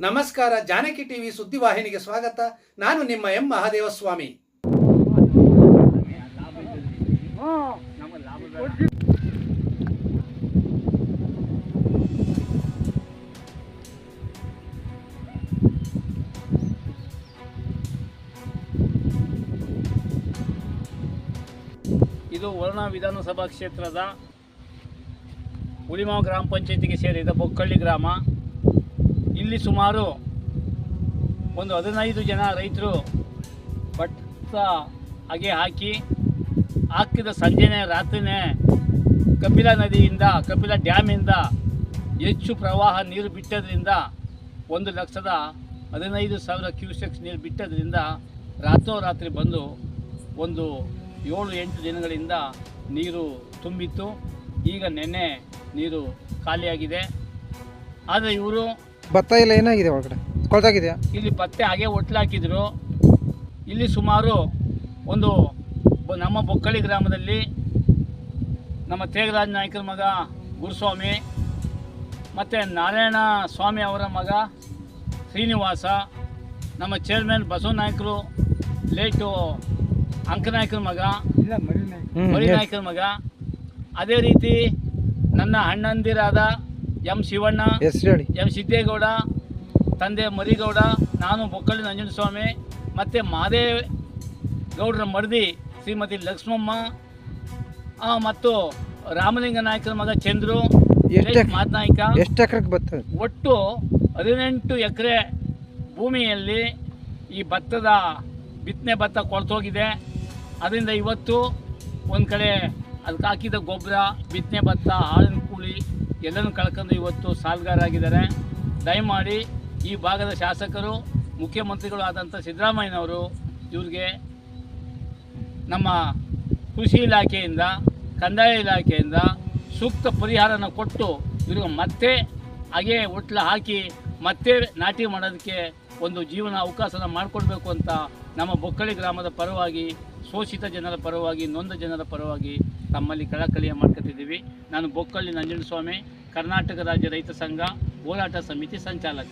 ನಮಸ್ಕಾರ, ಜಾನಕಿ ಟಿವಿ ಸುದ್ದಿವಾಹಿನಿಗೆ ಸ್ವಾಗತ. ನಾನು ನಿಮ್ಮ ಎಂ. ಮಹಾದೇವ ಸ್ವಾಮಿ ಇದು ವರ್ಣ ವಿಧಾನಸಭಾ ಕ್ಷೇತ್ರದ ಉಳಿಮಾವು ಗ್ರಾಮ ಪಂಚಾಯತಿಗೆ ಸೇರಿದ ಬೊಕ್ಕಳ್ಳಿ ಗ್ರಾಮ. ಇಲ್ಲಿ ಸುಮಾರು ಒಂದು ಹದಿನೈದು ಜನ ರೈತರು ಭತ್ತ ಹಾಗೆ ಹಾಕಿ ಹಾಕಿದ ಸಂಜೆನೇ, ರಾತ್ರಿನೇ ಕಪಿಲ ನದಿಯಿಂದ, ಕಪಿಲ ಡ್ಯಾಮಿಂದ ಹೆಚ್ಚು ಪ್ರವಾಹ ನೀರು ಬಿಟ್ಟದ್ರಿಂದ ಒಂದು ಲಕ್ಷದ ಹದಿನೈದು ಸಾವಿರ ಕ್ಯೂಸೆಕ್ಸ್ ನೀರು ಬಿಟ್ಟದ್ರಿಂದ ರಾತ್ರೋರಾತ್ರಿ ಬಂದು ಒಂದು ಏಳು, ಎಂಟು ದಿನಗಳಿಂದ ನೀರು ತುಂಬಿತ್ತು. ಈಗ ನೆನ್ನೆ ನೀರು ಖಾಲಿಯಾಗಿದೆ. ಆದರೆ ಇವರು ಭತ್ತ ಎಲ್ಲ ಏನಾಗಿದೆ ಒಳಗಡೆ? ಕೊಳ್ತಾಗಿದೆಯಾ? ಇಲ್ಲಿ ಪತ್ತೆ ಹಾಗೆ ಒಟ್ಲಾಕಿದ್ರು ಇಲ್ಲಿ ಸುಮಾರು ಒಂದು ಬ- ನಮ್ಮ ಬೊಕ್ಕಳಿ ಗ್ರಾಮದಲ್ಲಿ ನಮ್ಮ ತೇಗರಾಜ ನಾಯಕರ ಮಗ ಗುರುಸ್ವಾಮಿ ಮತ್ತು ನಾರಾಯಣ ಸ್ವಾಮಿ ಅವರ ಮಗ ಶ್ರೀನಿವಾಸ ನಮ್ಮ ಚೇರ್ಮನ್ ಬಸವನಾಯ್ಕರು ಲೇಟು ಅಂಕನಾಯಕರ ಮಗ ಹ್ಮ್, ಮರಿ ನಾಯಕರ ಮಗ. ಅದೇ ರೀತಿ ನನ್ನ ಅಣ್ಣಂದಿರಾದ ಎಂ ಶಿವಣ್ಣ ಎಂ ಸಿದ್ದೇಗೌಡ ತಂದೆ ಮರಿಗೌಡ ನಾನು ಬೊಕ್ಕಳ್ಳಿ ನಂಜನಸ್ವಾಮಿ ಮತ್ತು ಮಾದೇ ಗೌಡರ ಮರದಿ ಶ್ರೀಮತಿ ಲಕ್ಷ್ಮಮ್ಮ ಮತ್ತು ರಾಮಲಿಂಗ ನಾಯಕರ ಮಗ ಚಂದ್ರು ಎಷ್ಟು ಮಾದನಾಯ್ಕ ಎಷ್ಟು ಎಕರೆಗೆ ಒಟ್ಟು ಹದಿನೆಂಟು ಎಕರೆ ಭೂಮಿಯಲ್ಲಿ ಈ ಭತ್ತದ ಬಿತ್ತನೆ ಭತ್ತ ಕೊಳ್ತೋಗಿದೆ. ಅದರಿಂದ ಇವತ್ತು ಒಂದು ಕಡೆ ಅದಕ್ಕೆ ಹಾಕಿದ ಗೊಬ್ಬರ ಬಿತ್ತನೆ ಭತ್ತ ಕೂಲಿ ಎಲ್ಲನೂ ಕಳ್ಕೊಂಡು ಇವತ್ತು ಸಾಲುಗಾರಾಗಿದ್ದಾರೆ. ದಯಮಾಡಿ ಈ ಭಾಗದ ಶಾಸಕರು, ಮುಖ್ಯಮಂತ್ರಿಗಳು ಆದಂಥ ಸಿದ್ದರಾಮಯ್ಯನವರು ಇವ್ರಿಗೆ ನಮ್ಮ ಕೃಷಿ ಇಲಾಖೆಯಿಂದ, ಕಂದಾಯ ಇಲಾಖೆಯಿಂದ ಸೂಕ್ತ ಪರಿಹಾರನ ಕೊಟ್ಟು ಇವ್ರಿಗೆ ಮತ್ತೆ ಹಾಗೆ ಒಟ್ಲ ಹಾಕಿ ಮತ್ತೆ ನಾಟಿ ಮಾಡೋದಕ್ಕೆ ಒಂದು ಜೀವನ ಅವಕಾಶನ ಮಾಡಿಕೊಡ್ಬೇಕು ಅಂತ ನಮ್ಮ ಬೊಕ್ಕಳಿ ಗ್ರಾಮದ ಪರವಾಗಿ ಶೋಷಿತ ಜನರ ಪರವಾಗಿ, ನೊಂದ ಜನರ ಪರವಾಗಿ ತಮ್ಮಲ್ಲಿ ಕಳಕಳಿಯ ಮಾಡ್ಕೊತಿದ್ದೀವಿ ನಾನು ಬೊಕ್ಕಳ್ಳಿ ನಂಜನಸ್ವಾಮಿ, ಕರ್ನಾಟಕ ರಾಜ್ಯ ರೈತ ಸಂಘ, ಹೋರಾಟ ಸಮಿತಿ ಸಂಚಾಲಕ.